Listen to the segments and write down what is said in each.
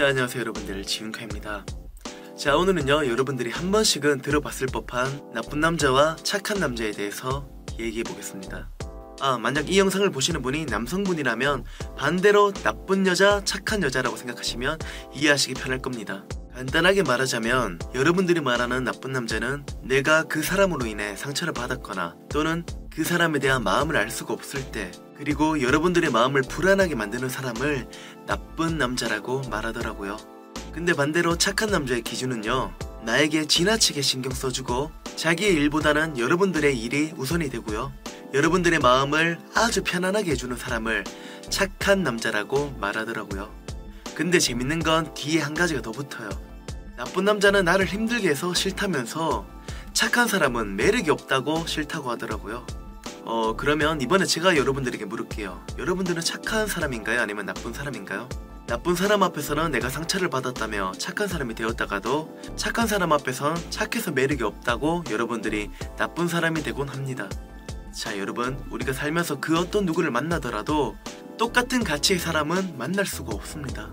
자 안녕하세요 여러분들. 지윤카입니다. 자 오늘은요 여러분들이 한 번씩은 들어봤을 법한 나쁜 남자와 착한 남자에 대해서 얘기해 보겠습니다. 아 만약 이 영상을 보시는 분이 남성분이라면 반대로 나쁜 여자 착한 여자라고 생각하시면 이해하시기 편할 겁니다 간단하게 말하자면 여러분들이 말하는 나쁜 남자는 내가 그 사람으로 인해 상처를 받았거나 또는 그 사람에 대한 마음을 알 수가 없을 때 그리고 여러분들의 마음을 불안하게 만드는 사람을 나쁜 남자라고 말하더라고요. 근데 반대로 착한 남자의 기준은요. 나에게 지나치게 신경 써주고 자기의 일보다는 여러분들의 일이 우선이 되고요. 여러분들의 마음을 아주 편안하게 해주는 사람을 착한 남자라고 말하더라고요. 근데 재밌는 건 뒤에 한 가지가 더 붙어요. 나쁜 남자는 나를 힘들게 해서 싫다면서 착한 사람은 매력이 없다고 싫다고 하더라고요. 어, 그러면 이번에 제가 여러분들에게 물을게요. 여러분들은 착한 사람인가요? 아니면 나쁜 사람인가요? 나쁜 사람 앞에서는 내가 상처를 받았다며 착한 사람이 되었다가도 착한 사람 앞에선 착해서 매력이 없다고 여러분들이 나쁜 사람이 되곤 합니다. 자, 여러분, 우리가 살면서 그 어떤 누구를 만나더라도 똑같은 가치의 사람은 만날 수가 없습니다.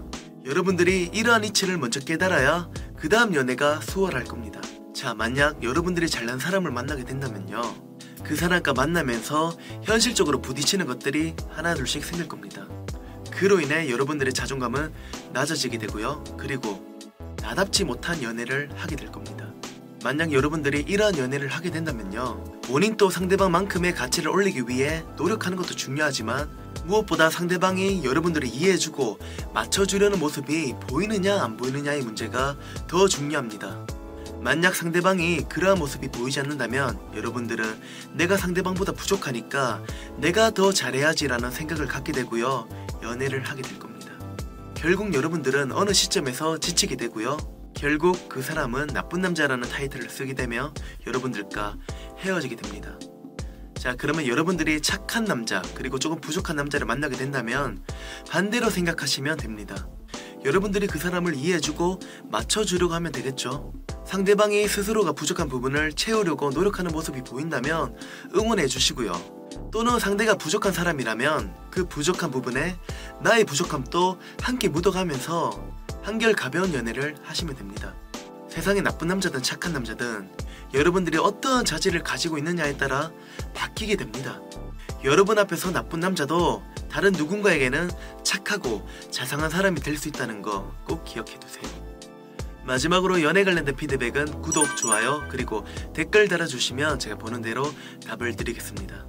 여러분들이 이러한 이치를 먼저 깨달아야 그 다음 연애가 수월할 겁니다. 자, 만약 여러분들이 잘난 사람을 만나게 된다면요. 그 사람과 만나면서 현실적으로 부딪히는 것들이 하나둘씩 생길 겁니다. 그로 인해 여러분들의 자존감은 낮아지게 되고요. 그리고 나답지 못한 연애를 하게 될 겁니다. 만약 여러분들이 이러한 연애를 하게 된다면요. 본인 또 상대방만큼의 가치를 올리기 위해 노력하는 것도 중요하지만 무엇보다 상대방이 여러분들을 이해해주고 맞춰주려는 모습이 보이느냐 안 보이느냐의 문제가 더 중요합니다. 만약 상대방이 그러한 모습이 보이지 않는다면 여러분들은 내가 상대방보다 부족하니까 내가 더 잘해야지라는 생각을 갖게 되고요. 연애를 하게 될 겁니다. 결국 여러분들은 어느 시점에서 지치게 되고요. 결국 그 사람은 나쁜 남자라는 타이틀을 쓰게 되며 여러분들과 헤어지게 됩니다. 자, 그러면 여러분들이 착한 남자, 그리고 조금 부족한 남자를 만나게 된다면 반대로 생각하시면 됩니다. 여러분들이 그 사람을 이해해주고 맞춰주려고 하면 되겠죠. 상대방이 스스로가 부족한 부분을 채우려고 노력하는 모습이 보인다면 응원해 주시고요. 또는 상대가 부족한 사람이라면 그 부족한 부분에 나의 부족함도 함께 묻어가면서 한결 가벼운 연애를 하시면 됩니다. 세상에 나쁜 남자든 착한 남자든 여러분들이 어떠한 자질을 가지고 있느냐에 따라 바뀌게 됩니다. 여러분 앞에서 나쁜 남자도 다른 누군가에게는 착하고 자상한 사람이 될 수 있다는 거 꼭 기억해 두세요. 마지막으로 연애 관련된 피드백은 구독, 좋아요, 그리고 댓글 달아주시면 제가 보는 대로 답을 드리겠습니다.